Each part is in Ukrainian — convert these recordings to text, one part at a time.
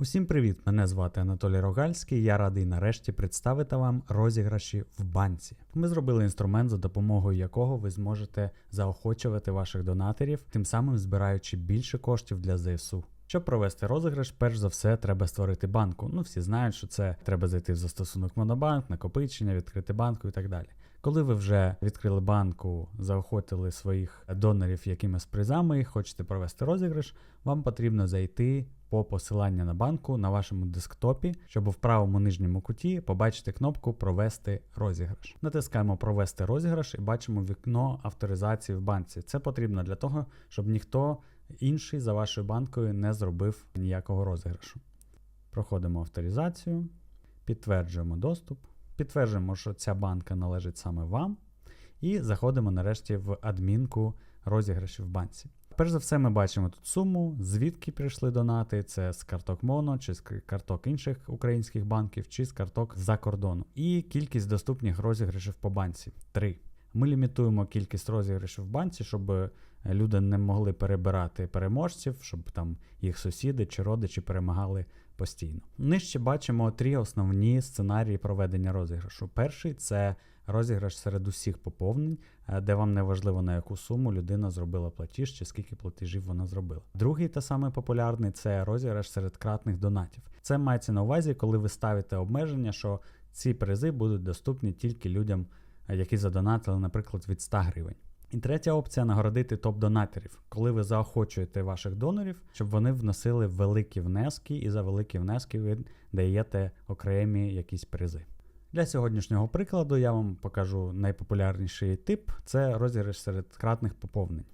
Усім привіт! Мене звати Анатолій Рогальський. Я радий нарешті представити вам розіграші в банці. Ми зробили інструмент, за допомогою якого ви зможете заохочувати ваших донаторів, тим самим збираючи більше коштів для ЗСУ. Щоб провести розіграш, перш за все треба створити банку. Ну всі знають, що це треба зайти в застосунок Монобанк, накопичення, відкрити банку і так далі. Коли ви вже відкрили банку, заохотили своїх донорів якимись призами і хочете провести розіграш, вам потрібно зайти по посиланню на банку на вашому десктопі, щоб у правому нижньому куті побачити кнопку Провести розіграш. Натискаємо Провести розіграш і бачимо вікно авторизації в банці. Це потрібно для того, щоб ніхто інший за вашою банкою не зробив ніякого розіграшу. Проходимо авторизацію, підтверджуємо доступ, підтверджуємо, що ця банка належить саме вам, і заходимо нарешті в адмінку розіграшів в банці. Перш за все, ми бачимо тут суму, звідки прийшли донати. Це з карток Моно, чи з карток інших українських банків, чи з карток за кордону. І кількість доступних розіграшів по банці 3. Ми лімітуємо кількість розіграшів в банці, щоб люди не могли перебирати переможців, щоб там їх сусіди чи родичі перемагали постійно. Нижче бачимо три основні сценарії проведення розіграшу. Перший це розіграш серед усіх поповнень, де вам не важливо на яку суму людина зробила платіж чи скільки платежів вона зробила. Другий та самий популярний це розіграш серед кратних донатів. Це мається на увазі, коли ви ставите обмеження, що ці призи будуть доступні тільки людям, які задонатили, наприклад, від 100 гривень. І третя опція нагородити топ-донаторів, коли ви заохочуєте ваших донорів, щоб вони вносили великі внески, і за великі внески ви даєте окремі якісь призи. Для сьогоднішнього прикладу я вам покажу найпопулярніший тип це розіграш серед кратних поповнень.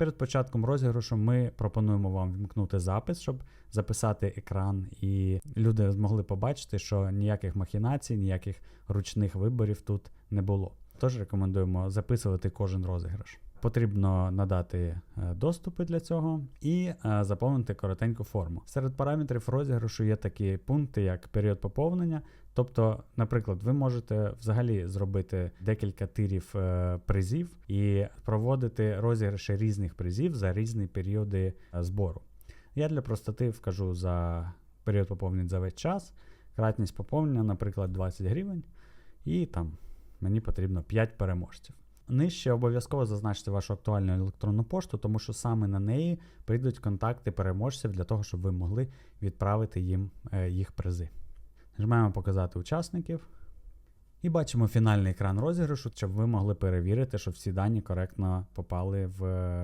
Перед початком розіграшу ми пропонуємо вам вмкнути запис, щоб записати екран, і люди змогли побачити, що ніяких махінацій, ніяких ручних виборів тут не було. Тож рекомендуємо записувати кожен розіграш. Потрібно надати е, доступи для цього і е, заповнити коротеньку форму. Серед параметрів розіграшу є такі пункти, як період поповнення. Тобто, наприклад, ви можете взагалі зробити декілька тирів е, призів і проводити розіграші різних призів за різні періоди збору. Я для простоти вкажу за період поповнення за весь час, кратність поповнення, наприклад, 20 гривень, і там мені потрібно 5 переможців. Нижче обов'язково зазначте вашу актуальну електронну пошту, тому що саме на неї прийдуть контакти переможців для того, щоб ви могли відправити їм їх призи. Нажимаємо Показати учасників. І бачимо фінальний екран розіграшу, щоб ви могли перевірити, що всі дані коректно попали в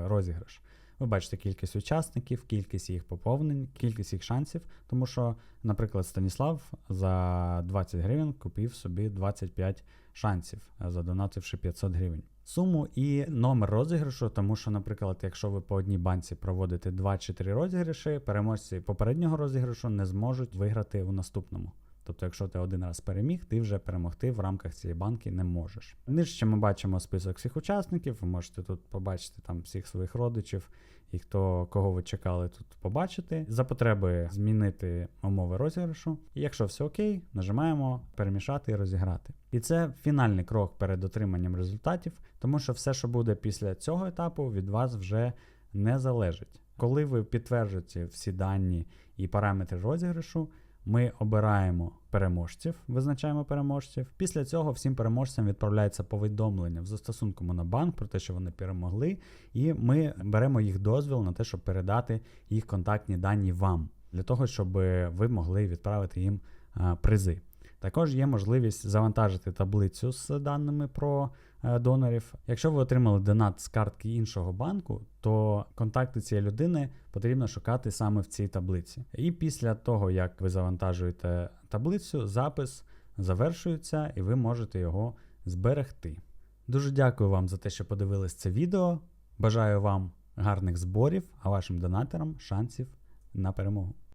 розіграш. Ви бачите кількість учасників, кількість їх поповнень, кількість їх шансів, тому що, наприклад, Станіслав за 20 гривень купив собі 25 шансів, задонативши 500 гривень. Суму і номер розіграшу, тому що, наприклад, якщо ви по одній банці проводите 2 чи 3 розіграші, переможці попереднього розіграшу не зможуть виграти у наступному. Тобто, якщо ти один раз переміг, ти вже перемогти в рамках цієї банки не можеш. Нижче ми бачимо список всіх учасників, ви можете тут побачити там всіх своїх родичів і хто кого ви чекали тут побачити. За потреби змінити умови розіграшу. І якщо все окей, нажимаємо перемішати і розіграти. І це фінальний крок перед отриманням результатів, тому що все, що буде після цього етапу, від вас вже не залежить. Коли ви підтверджуєте всі дані і параметри розіграшу. Ми обираємо переможців, визначаємо переможців. Після цього всім переможцям відправляється повідомлення в застосунку Монобанк про те, що вони перемогли, і ми беремо їх дозвіл на те, щоб передати їх контактні дані вам, для того, щоб ви могли відправити їм призи. Також є можливість завантажити таблицю з даними про е, донорів. Якщо ви отримали донат з картки іншого банку, то контакти цієї людини потрібно шукати саме в цій таблиці. І після того, як ви завантажуєте таблицю, запис завершується і ви можете його зберегти. Дуже дякую вам за те, що подивились це відео. Бажаю вам гарних зборів, а вашим донаторам шансів на перемогу.